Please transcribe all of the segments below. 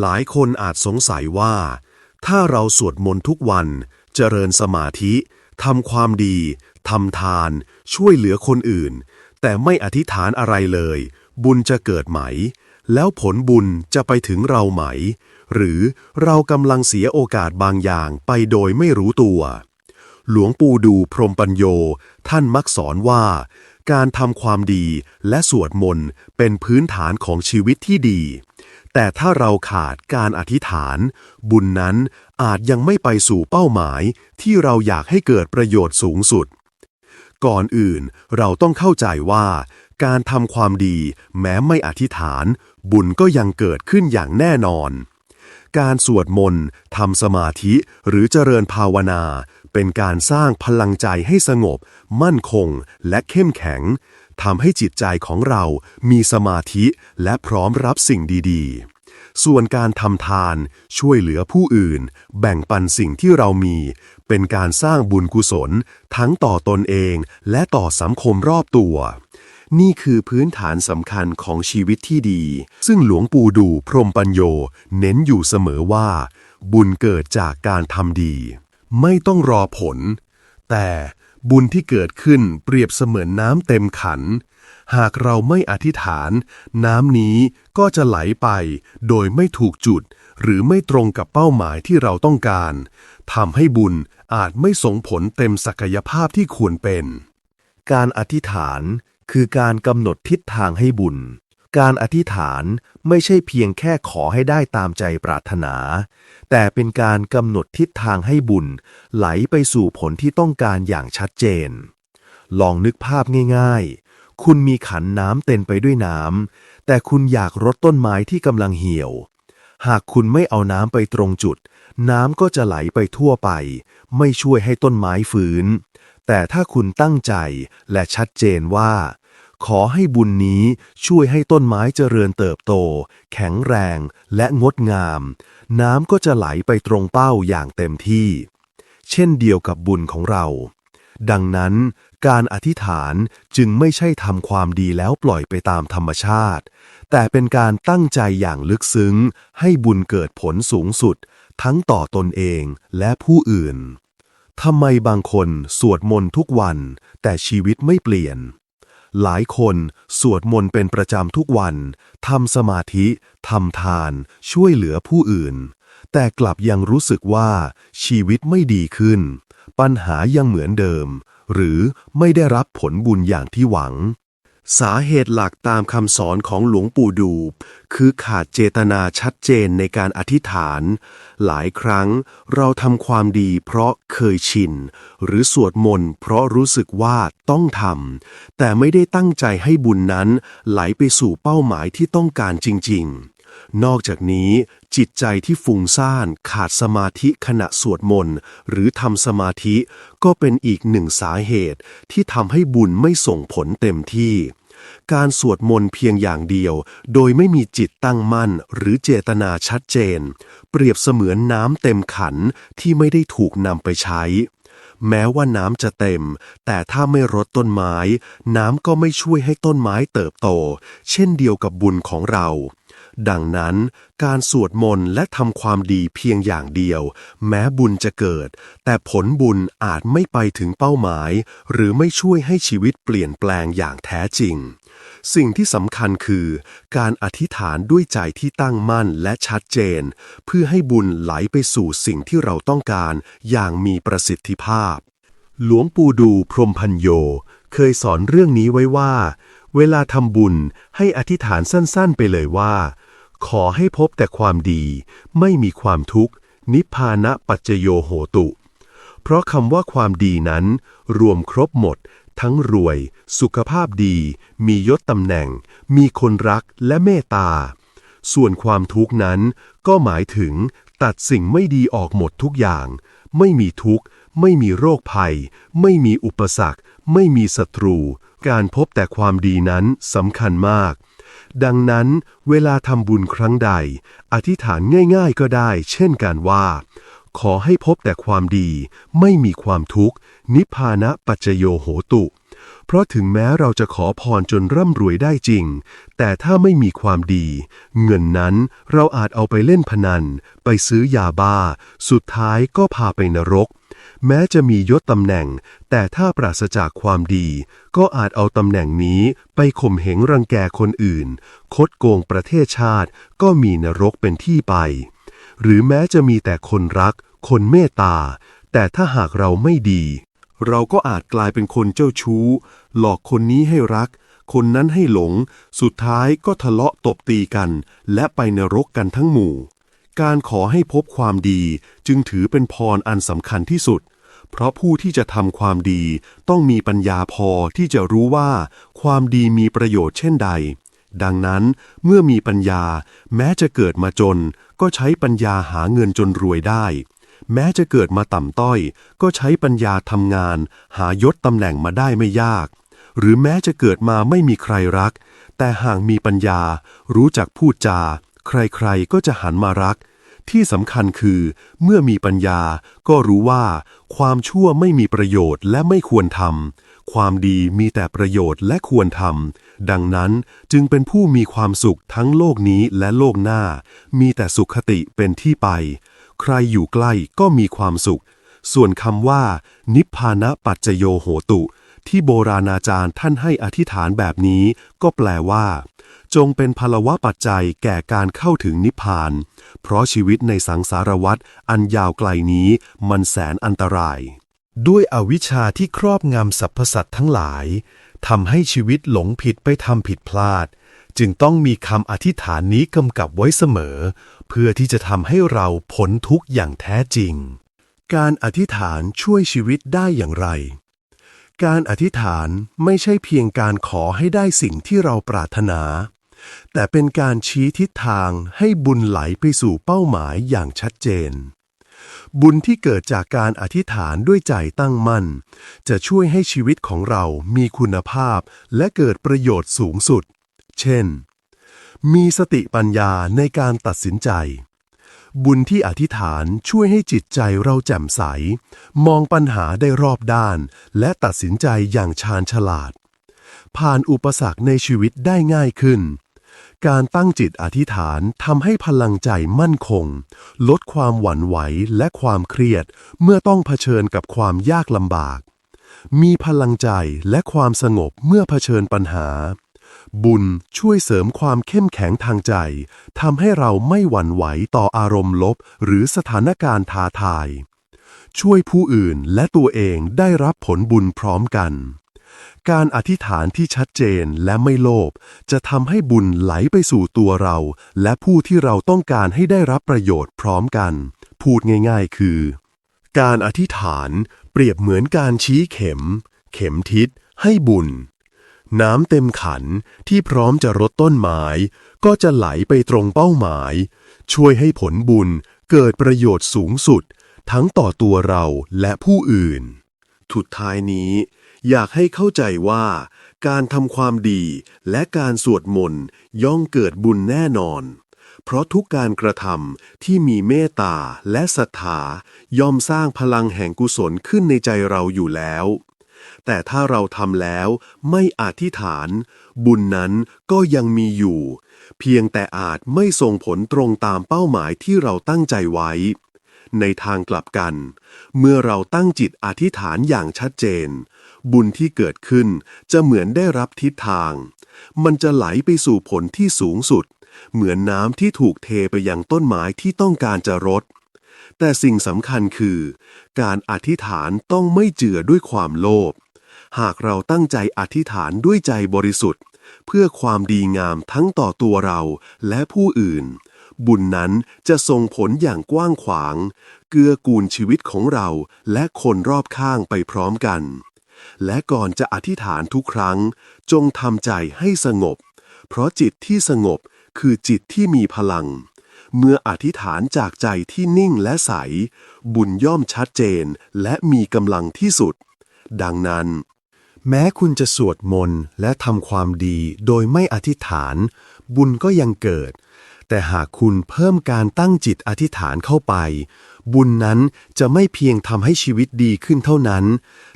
หลายคนอาจสงสัยว่า ถ้าเราสวดมนต์ทุกวัน เจริญสมาธิทำความดีทำทาน ช่วยเหลือคนอื่น แต่ไม่อธิษฐานอะไรเลย บุญจะเกิดไหม แล้วผลบุญจะไปถึงเราไหม หรือเรากำลังเสียโอกาสบางอย่างไปโดยไม่รู้ตัว หลวงปู่ดูพรหมปัญโย ท่านมักสอนว่า การทำความดีและสวดมนต์เป็นพื้นฐานของชีวิตที่ดี แต่ถ้าเราขาดการอธิษฐาน บุญนั้นอาจยังไม่ไปสู่เป้าหมายที่เราอยากให้เกิดประโยชน์สูงสุด ก่อนอื่นเราต้องเข้าใจว่า การทำความดีแม้ไม่อธิษฐาน บุญก็ยังเกิดขึ้นอย่างแน่นอน การสวดมนต์ทำสมาธิหรือเจริญภาวนา เป็นการสร้างพลังใจให้สงบ มั่นคง และเข้มแข็งทำให้จิตใจของเรามีสมาธิและพร้อมรับสิ่งดี ๆ ส่วนการทำทานช่วยเหลือผู้อื่น แบ่งปันสิ่งที่เรามี เป็นการสร้างบุญกุศล ทั้งต่อตนเองและต่อสังคมรอบตัว นี่คือพื้นฐานสำคัญของชีวิตที่ดี ซึ่งหลวงปู่ดูพรมปัญโย เน้นอยู่เสมอว่า บุญเกิดจากการทำดี ไม่ต้องรอผล แต่บุญที่เกิดขึ้นเปรียบเสมือนน้ำเต็มขัน หากเราไม่อธิษฐาน น้ำนี้ก็จะไหลไป โดยไม่ถูกจุด หรือไม่ตรงกับเป้าหมายที่เราต้องการทำให้บุญอาจไม่ส่งผลเต็มศักยภาพที่ควรเป็น การอธิษฐานคือการกำหนดทิศทางให้บุญ การอธิษฐานไม่ใช่เพียงแค่ขอให้ได้ตามใจปรารถนา แต่เป็นการกำหนดทิศทางให้บุญ ไหลไปสู่ผลที่ต้องการอย่างชัดเจน ลองนึกภาพง่ายๆ คุณมีขันน้ำเต็มไปด้วยน้ำ แต่คุณอยากรดต้นไม้ที่กำลังเหี่ยว หากคุณไม่เอาน้ำไปตรงจุด น้ำก็จะไหลไปทั่วไป ไม่ช่วยให้ต้นไม้ฟื้น แต่ถ้าคุณตั้งใจและชัดเจนว่า ขอให้บุญนี้ช่วยให้ต้นไม้เจริญเติบโต แข็งแรงและงดงาม น้ำก็จะไหลไปตรงเป้าอย่างเต็มที่ เช่นเดียวกับบุญของเรา ดังนั้น การอธิษฐานจึงไม่ใช่ทำความดีแล้วปล่อยไปตามธรรมชาติ แต่เป็นการตั้งใจอย่างลึกซึ้ง ให้บุญเกิดผลสูงสุด ทั้งต่อตนเองและผู้อื่นทำไมบางคนสวดมนต์ทุกวัน แต่ชีวิตไม่เปลี่ยน หลายคนสวดมนต์เป็นประจำทุกวันทำสมาธิทำทาน ช่วยเหลือผู้อื่น แต่กลับยังรู้สึกว่าชีวิตไม่ดีขึ้น ปัญหายังเหมือนเดิม หรือไม่ได้รับผลบุญอย่างที่หวัง สาเหตุหลักตามคำสอนของหลวงปู่ดูบคือขาดเจตนาชัดเจนในการอธิษฐาน หลายครั้งเราทำความดีเพราะเคยชิน หรือสวดมนต์เพราะรู้สึกว่าต้องทำแต่ไม่ได้ตั้งใจให้บุญนั้นไหลไปสู่เป้าหมายที่ต้องการจริง ๆ นอกจากนี้ จิตใจที่ฟุ้งซ่านขาดสมาธิขณะสวดมนต์หรือทำสมาธิก็เป็นอีกหนึ่งสาเหตุที่ทำให้บุญไม่ส่งผลเต็มที่ การสวดมนต์เพียงอย่างเดียว โดยไม่มีจิตตั้งมั่นหรือเจตนาชัดเจน เปรียบเสมือนน้ำเต็มขันที่ไม่ได้ถูกนำไปใช้แม้ว่าน้ำจะเต็ม แต่ถ้าไม่รดต้นไม้ น้ำก็ไม่ช่วยให้ต้นไม้เติบโต เช่นเดียวกับบุญของเรา ดังนั้นการสวดมนต์และทำความดีเพียงอย่างเดียว แม้บุญจะเกิด แต่ผลบุญอาจไม่ไปถึงเป้าหมาย หรือไม่ช่วยให้ชีวิตเปลี่ยนแปลงอย่างแท้จริง สิ่งที่สำคัญคือ การอธิษฐานด้วยใจที่ตั้งมั่นและชัดเจน เพื่อให้บุญไหลไปสู่สิ่งที่เราต้องการอย่างมีประสิทธิภาพ หลวงปู่ดูพรมพันโย เคยสอนเรื่องนี้ไว้ว่า เวลาทำบุญให้อธิษฐานสั้นๆไปเลยว่า ขอให้พบแต่ความดี ไม่มีความทุกข์ นิพพานะปัจจโยโหตุ เพราะคำว่าความดีนั้น รวมครบหมด ทั้งรวย สุขภาพดี มียศตำแหน่ง มีคนรักและเมตตา ส่วนความทุกข์นั้นก็หมายถึงตัดสิ่งไม่ดีออกหมดทุกอย่าง ไม่มีทุกข์ ไม่มีโรคภัย ไม่มีอุปสรรค ไม่มีศัตรู การพบแต่ความดีนั้นสำคัญมาก ดังนั้นเวลาทำบุญครั้งใด อธิษฐานง่ายๆก็ได้ เช่นการว่า ขอให้พบแต่ความดี ไม่มีความทุกข์ นิพพานะปัจจโยโหตุ เพราะถึงแม้เราจะขอพรจนร่ำรวยได้จริง แต่ถ้าไม่มีความดี เงินนั้นเราอาจเอาไปเล่นพนัน ไปซื้อยาบ้า สุดท้ายก็พาไปนรก แม้จะมียศตำแหน่ง แต่ถ้าปราศจากความดี ก็อาจเอาตำแหน่งนี้ไปข่มเหงรังแกคนอื่น คดโกงประเทศชาติ ก็มีนรกเป็นที่ไป หรือแม้จะมีแต่คนรัก คนเมตตา แต่ถ้าหากเราไม่ดี เราก็อาจกลายเป็นคนเจ้าชู้ หลอกคนนี้ให้รัก คนนั้นให้หลง สุดท้ายก็ทะเลาะตบตีกัน และไปนรกกันทั้งหมู่ การขอให้พบความดีจึงถือเป็นพรอันสำคัญที่สุด เพราะผู้ที่จะทำความดีต้องมีปัญญาพอที่จะรู้ว่า ความดีมีประโยชน์เช่นใด ดังนั้นเมื่อมีปัญญา แม้จะเกิดมาจน ก็ใช้ปัญญาหาเงินจนรวยได้ แม้จะเกิดมาต่ำต้อย ก็ใช้ปัญญาทำงาน หายศตำแหน่งมาได้ไม่ยาก หรือแม้จะเกิดมาไม่มีใครรัก แต่หากมีปัญญา รู้จักพูดจา ใครๆก็จะหันมารัก ที่สำคัญคือ เมื่อมีปัญญาก็รู้ว่า ความชั่วไม่มีประโยชน์และไม่ควรทำความดีมีแต่ประโยชน์และควรทำดังนั้นจึงเป็นผู้มีความสุขทั้งโลกนี้และโลกหน้า มีแต่สุขคติเป็นที่ไป ใครอยู่ใกล้ก็มีความสุข ส่วนคำว่า นิพพานะปัจจโยโหตุ ที่โบราณอาจารย์ท่านให้อธิษฐานแบบนี้ ก็แปลว่า จงเป็นพลวะปัจจัยแก่การเข้าถึงนิพพาน เพราะชีวิตในสังสารวัฏอันยาวไกลนี้มันแสนอันตราย ด้วยอวิชชาที่ครอบงำสรรพสัตว์ทั้งหลายทำให้ชีวิตหลงผิดไปทำผิดพลาด จึงต้องมีคำอธิษฐานนี้กำกับไว้เสมอ เพื่อที่จะทำให้เราพ้นทุกข์อย่างแท้จริง การอธิษฐานช่วยชีวิตได้อย่างไร การอธิษฐานไม่ใช่เพียงการขอให้ได้สิ่งที่เราปรารถนา แต่เป็นการชี้ทิศทางให้บุญไหลไปสู่เป้าหมายอย่างชัดเจน บุญที่เกิดจากการอธิษฐานด้วยใจตั้งมั่น จะช่วยให้ชีวิตของเรามีคุณภาพและเกิดประโยชน์สูงสุด เช่น มีสติปัญญาในการตัดสินใจ บุญที่อธิษฐานช่วยให้จิตใจเราแจ่มใส มองปัญหาได้รอบด้าน และตัดสินใจอย่างชาญฉลาด ผ่านอุปสรรคในชีวิตได้ง่ายขึ้น การตั้งจิตอธิษฐานทำให้พลังใจมั่นคง ลดความหวั่นไหวและความเครียด เมื่อต้องเผชิญกับความยากลำบาก มีพลังใจและความสงบเมื่อเผชิญปัญหา บุญช่วยเสริมความเข้มแข็งทางใจทำให้เราไม่หวั่นไหวต่ออารมณ์ลบ หรือสถานการณ์ท้าทาย ช่วยผู้อื่นและตัวเองได้รับผลบุญพร้อมกัน การอธิษฐานที่ชัดเจนและไม่โลภจะทำให้บุญไหลไปสู่ตัวเรา และผู้ที่เราต้องการให้ได้รับประโยชน์พร้อมกัน พูดง่ายๆ คือ การอธิษฐานเปรียบเหมือนการชี้เข็ม เข็มทิศให้บุญ น้ำเต็มขันที่พร้อมจะรดต้นไม้ก็จะไหลไปตรงเป้าหมาย ช่วยให้ผลบุญเกิดประโยชน์สูงสุด ทั้งต่อตัวเราและผู้อื่นทุดท้ายนี้ อยากให้เข้าใจว่า การทำความดีและการสวดมนต์ย่อมเกิดบุญแน่นอน เพราะทุกการกระทำที่มีเมตตาและศรัทธาย่อมสร้างพลังแห่งกุศลขึ้นในใจเราอยู่แล้ว แต่ถ้าเราทำแล้วไม่อธิษฐาน บุญนั้นก็ยังมีอยู่ เพียงแต่อาจไม่ส่งผลตรงตามเป้าหมายที่เราตั้งใจไว้ ในทางกลับกัน เมื่อเราตั้งจิตอธิษฐานอย่างชัดเจน บุญที่เกิดขึ้นจะเหมือนได้รับทิศทาง มันจะไหลไปสู่ผลที่สูงสุด เหมือนน้ำที่ถูกเทไปยังต้นไม้ที่ต้องการจะรด แต่สิ่งสำคัญคือ การอธิษฐานต้องไม่เจือด้วยความโลภ หากเราตั้งใจอธิษฐานด้วยใจบริสุทธิ์ เพื่อความดีงามทั้งต่อตัวเราและผู้อื่น บุญนั้นจะส่งผลอย่างกว้างขวาง เกื้อกูลชีวิตของเราและคนรอบข้างไปพร้อมกัน และก่อนจะอธิษฐานทุกครั้ง จงทำใจให้สงบ เพราะจิตที่สงบคือจิตที่มีพลัง เมื่ออธิษฐานจากใจที่นิ่งและใส บุญย่อมชัดเจนและมีกำลังที่สุด ดังนั้น แม้คุณจะสวดมนต์และทำความดีโดยไม่อธิษฐาน บุญก็ยังเกิด แต่หากคุณเพิ่มการตั้งจิตอธิษฐานเข้าไป บุญนั้นจะไม่เพียงทำให้ชีวิตดีขึ้นเท่านั้น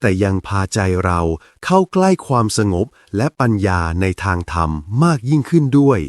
แต่ยังพาใจเราเข้าใกล้ความสงบและปัญญาในทางธรรมมากยิ่งขึ้นด้วย